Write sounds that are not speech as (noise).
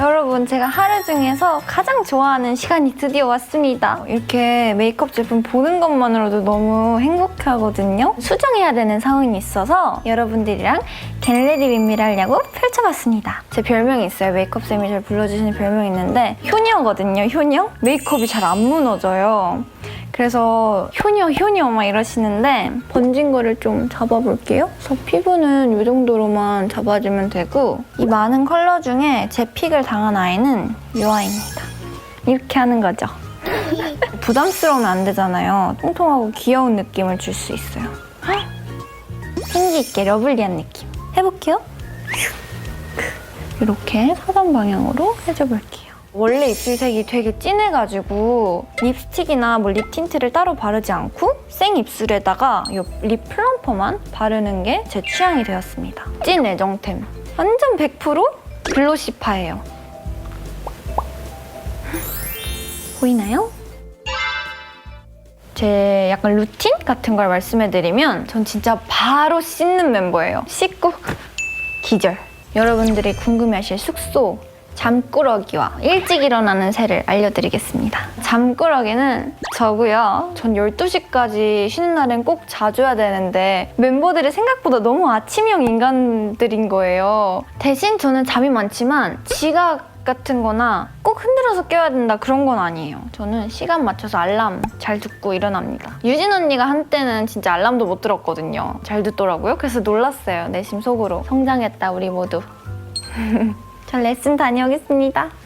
여러분 제가 하루 중에서 가장 좋아하는 시간이 드디어 왔습니다. 이렇게 메이크업 제품 보는 것만으로도 너무 행복하거든요. 수정해야 되는 상황이 있어서 여러분들이랑 겟레디 윈미를 하려고 펼쳐봤습니다. 제 별명이 있어요. 메이크업쌤이 저를 불러주시는 별명이 있는데 효녀거든요. 효녀? 메이크업이 잘 안 무너져요. 그래서 효녀 효녀 막 이러시는데 번진 거를 좀 잡아볼게요. 그래서 피부는 이 정도로만 잡아주면 되고 이 많은 컬러 중에 제 픽을 당한 아이는 이 아이입니다. 이렇게 하는 거죠. (laughs) 부담스러우면 안 되잖아요. 통통하고 귀여운 느낌을 줄 수 있어요. 헉! 생기 있게 러블리한 느낌. 해볼게요. 이렇게 사선 방향으로 해줘볼게요. 원래 입술색이 되게 진해가지고 립스틱이나 뭐 립 틴트를 따로 바르지 않고 생 입술에다가 이립 플럼퍼만 바르는 게 제 취향이 되었습니다. 찐 애정템. 완전 100% 글로시파예요. 보이나요? 제 약간 루틴 같은 걸 말씀해드리면 전 진짜 바로 씻는 멤버예요. 씻고 기절. 여러분들이 궁금해하실 숙소 잠꾸러기와 일찍 일어나는 새를 알려드리겠습니다. 잠꾸러기는 저고요. 전 12시까지 쉬는 날엔 꼭 자줘야 되는데 멤버들이 생각보다 너무 아침형 인간들인 거예요. 대신 저는 잠이 많지만 지각 같은 거나 꼭 흔들어서 깨워야 된다 그런 건 아니에요. 저는 시간 맞춰서 알람 잘 듣고 일어납니다. 유진 언니가 한때는 진짜 알람도 못 들었거든요. 잘 듣더라고요. 그래서 놀랐어요. 내심 속으로. 성장했다 우리 모두. (laughs) 전 레슨 다녀오겠습니다.